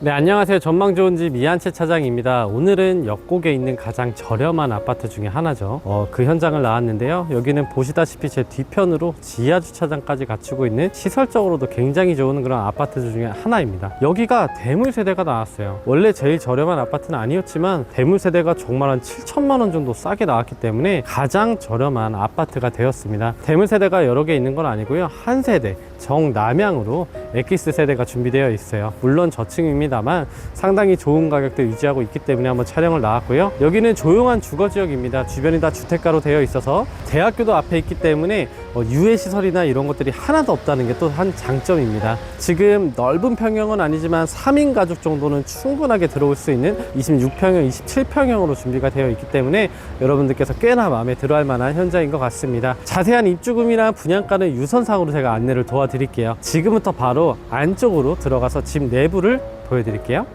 네, 안녕하세요. 전망 좋은 집 이한채 차장입니다. 오늘은 역곡에 있는 가장 저렴한 아파트 중에 하나죠. 어, 그 현장을 나왔는데요. 여기는 보시다시피 제 뒤편으로 지하 주차장까지 갖추고 있는 시설적으로도 굉장히 좋은 그런 아파트 중에 하나입니다. 여기가 대물 세대가 나왔어요. 원래 제일 저렴한 아파트는 아니었지만 대물 세대가 정말 한 7천만 원 정도 싸게 나왔기 때문에 가장 저렴한 아파트가 되었습니다. 대물 세대가 여러 개 있는 건 아니고요. 한 세대 정남향으로 엑기스 세대가 준비되어 있어요. 물론 저층입니다만 상당히 좋은 가격대 유지하고 있기 때문에 한번 촬영을 나왔고요. 여기는 조용한 주거 지역입니다. 주변이 다 주택가로 되어 있어서 대학교도 앞에 있기 때문에 어, 유해 시설이나 이런 것들이 하나도 없다는 게 또 한 장점입니다. 지금 넓은 평형은 아니지만 3인 가족 정도는 충분하게 들어올 수 있는 26평형, 27평형으로 준비가 되어 있기 때문에 여러분들께서 꽤나 마음에 들어할 만한 현장인 것 같습니다. 자세한 입주금이나 분양가는 유선상으로 제가 안내를 도와드릴게요. 지금부터 바로 안쪽으로 들어가서 집 내부를 보여드릴게요.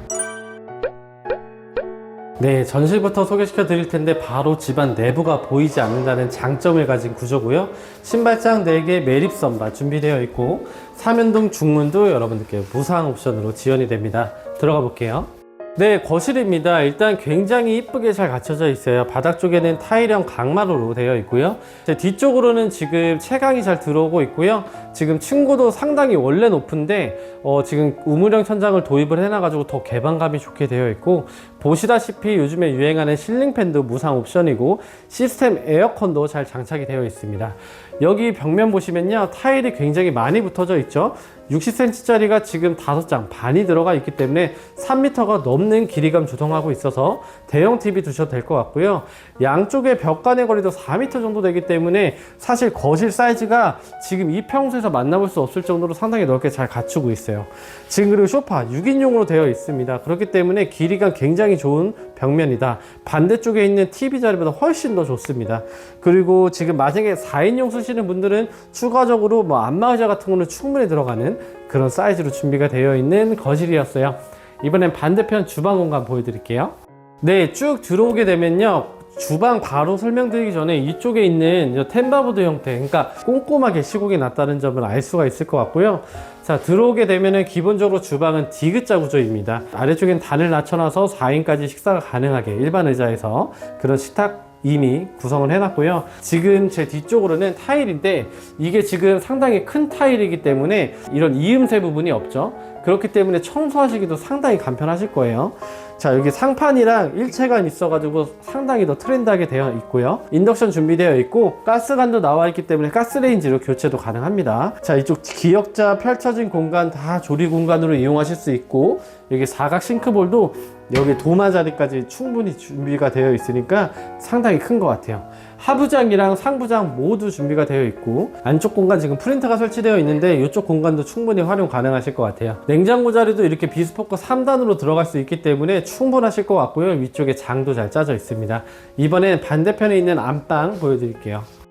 네, 전실부터 소개시켜 드릴 텐데 바로 집안 내부가 보이지 않는다는 장점을 가진 구조고요. 신발장 4개 매립 선반 준비되어 있고 사면동 중문도 여러분들께 무상 옵션으로 지원이 됩니다. 들어가 볼게요. 네, 거실입니다. 일단 굉장히 이쁘게 잘 갖춰져 있어요. 바닥 쪽에는 타일형 강마루로 되어 있고요. 제 뒤쪽으로는 지금 채광이 잘 들어오고 있고요. 지금 층고도 상당히 원래 높은데 어, 지금 우물형 천장을 도입을 해놔가지고 더 개방감이 좋게 되어 있고 보시다시피 요즘에 유행하는 실링팬도 무상 옵션이고 시스템 에어컨도 잘 장착이 되어 있습니다. 여기 벽면 보시면요 타일이 굉장히 많이 붙어져 있죠 60cm짜리가 지금 5장 반이 들어가 있기 때문에 3m가 넘는 길이감 조성하고 있어서 대형 TV 두셔도 될 것 같고요. 양쪽에 벽 간의 거리도 4m 정도 되기 때문에 사실 거실 사이즈가 지금 이 평소에서 만나볼 수 없을 정도로 상당히 넓게 잘 갖추고 있어요. 지금 그리고 소파 6인용으로 되어 있습니다. 그렇기 때문에 길이가 굉장히 좋은 벽면이다. 반대쪽에 있는 TV 자리보다 훨씬 더 좋습니다. 그리고 지금 만약에 4인용 쓰시는 분들은 추가적으로 뭐 안마 의자 같은 거는 충분히 들어가는 그런 사이즈로 준비가 되어 있는 거실이었어요. 이번엔 반대편 주방 공간 보여드릴게요. 네, 쭉 들어오게 되면요. 주방 바로 설명드리기 전에 이쪽에 있는 이 템바보드 형태, 그러니까 꼼꼼하게 시공이 났다는 점을 알 수가 있을 것 같고요. 자, 들어오게 되면은 기본적으로 주방은 디귿자 구조입니다. 아래쪽엔 단을 낮춰놔서 4인까지 식사가 가능하게 일반 의자에서 그런 식탁 이미 구성을 해놨고요. 지금 제 뒤쪽으로는 타일인데 이게 지금 상당히 큰 타일이기 때문에 이런 이음새 부분이 없죠. 그렇기 때문에 청소하시기도 상당히 간편하실 거예요. 자 여기 상판이랑 일체감 있어가지고 상당히 더 트렌드하게 되어 있고요. 인덕션 준비되어 있고 가스관도 나와 있기 때문에 가스레인지로 교체도 가능합니다. 자 이쪽 기역자 펼쳐진 공간 다 조리 공간으로 이용하실 수 있고 여기 사각 싱크볼도 여기 도마 자리까지 충분히 준비가 되어 있으니까 상당히 큰 것 같아요 하부장이랑 상부장 모두 준비가 되어 있고 안쪽 공간 지금 프린터가 설치되어 있는데 이쪽 공간도 충분히 활용 가능하실 것 같아요. 냉장고 자리도 이렇게 비스포크 3단으로 들어갈 수 있기 때문에 충분하실 것 같고요. 위쪽에 장도 잘 짜져 있습니다. 이번엔 반대편에 있는 안방 보여드릴게요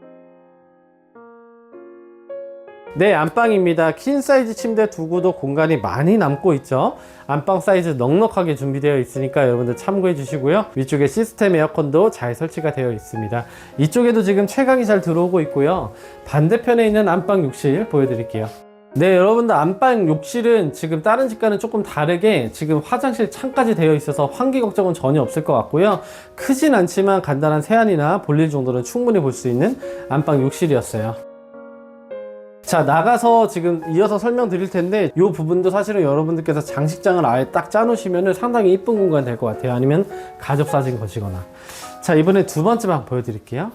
네, 안방입니다. 퀸 사이즈 침대 두고도 공간이 많이 남고 있죠. 안방 사이즈 넉넉하게 준비되어 있으니까 여러분들 참고해 주시고요. 위쪽에 시스템 에어컨도 잘 설치가 되어 있습니다. 이쪽에도 지금 채광이 잘 들어오고 있고요. 반대편에 있는 안방 욕실 보여드릴게요. 네, 여러분들 안방 욕실은 지금 다른 집과는 조금 다르게 지금 화장실 창까지 되어 있어서 환기 걱정은 전혀 없을 것 같고요. 크진 않지만 간단한 세안이나 볼일 정도는 충분히 볼 수 있는 안방 욕실이었어요. 자 나가서 지금 이어서 설명드릴 텐데 이 부분도 사실은 여러분들께서 장식장을 아예 딱 짜놓으시면 상당히 이쁜 공간 될것 같아요. 아니면 가족 사진 거시거나. 자 이번에 두 번째 방 보여드릴게요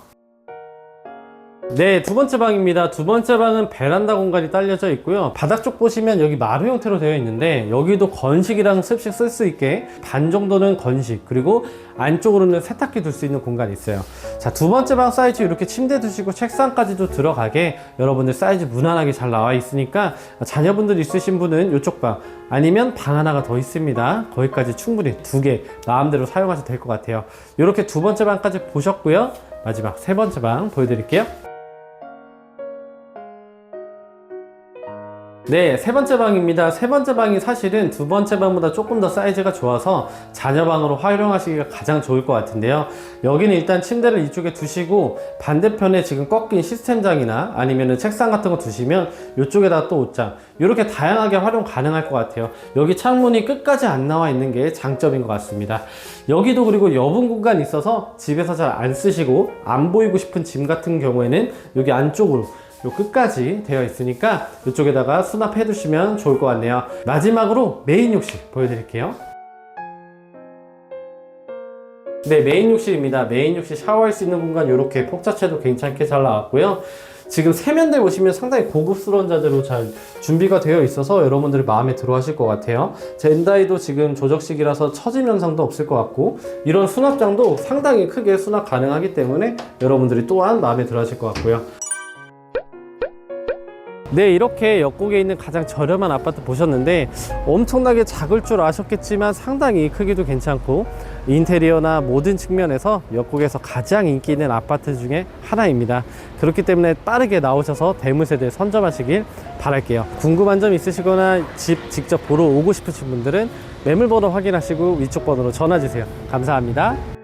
네, 두 번째 방입니다. 두 번째 방은 베란다 공간이 딸려져 있고요. 바닥 쪽 보시면 여기 마루 형태로 되어 있는데 여기도 건식이랑 습식 쓸 수 있게 반 정도는 건식 그리고 안쪽으로는 세탁기 둘 수 있는 공간이 있어요. 자, 두 번째 방 사이즈 이렇게 침대 두시고 책상까지도 들어가게 여러분들 사이즈 무난하게 잘 나와 있으니까 자녀분들 있으신 분은 이쪽 방 아니면 방 하나가 더 있습니다. 거기까지 충분히 두 개 마음대로 사용하셔도 될 것 같아요. 이렇게 두 번째 방까지 보셨고요. 마지막 세 번째 방 보여드릴게요. 네, 세 번째 방입니다. 세 번째 방이 사실은 두 번째 방보다 조금 더 사이즈가 좋아서 자녀 방으로 활용하시기가 가장 좋을 것 같은데요. 여기는 일단 침대를 이쪽에 두시고 반대편에 지금 꺾인 시스템장이나 아니면 책상 같은 거 두시면 이쪽에다 또 옷장 이렇게 다양하게 활용 가능할 것 같아요. 여기 창문이 끝까지 안 나와 있는 게 장점인 것 같습니다. 여기도 그리고 여분 공간이 있어서 집에서 잘 안 쓰시고 안 보이고 싶은 짐 같은 경우에는 여기 안쪽으로 요 끝까지 되어 있으니까 이쪽에다가 수납해 두시면 좋을 것 같네요. 마지막으로 메인 욕실 보여드릴게요. 네 메인 욕실입니다. 메인 욕실 샤워할 수 있는 공간 이렇게 폭 자체도 괜찮게 잘 나왔고요. 지금 세면대 보시면 상당히 고급스러운 자재로 잘 준비가 되어 있어서 여러분들이 마음에 들어 하실 것 같아요. 젠다이도 지금 조적식이라서 처짐 현상도 없을 것 같고 이런 수납장도 상당히 크게 수납 가능하기 때문에 여러분들이 또한 마음에 들어 하실 것 같고요 네, 이렇게 역곡에 있는 가장 저렴한 아파트 보셨는데 엄청나게 작을 줄 아셨겠지만 상당히 크기도 괜찮고 인테리어나 모든 측면에서 역곡에서 가장 인기 있는 아파트 중에 하나입니다. 그렇기 때문에 빠르게 나오셔서 대물세대 선점하시길 바랄게요. 궁금한 점 있으시거나 집 직접 보러 오고 싶으신 분들은 매물번호 확인하시고 위쪽 번호로 전화 주세요. 감사합니다.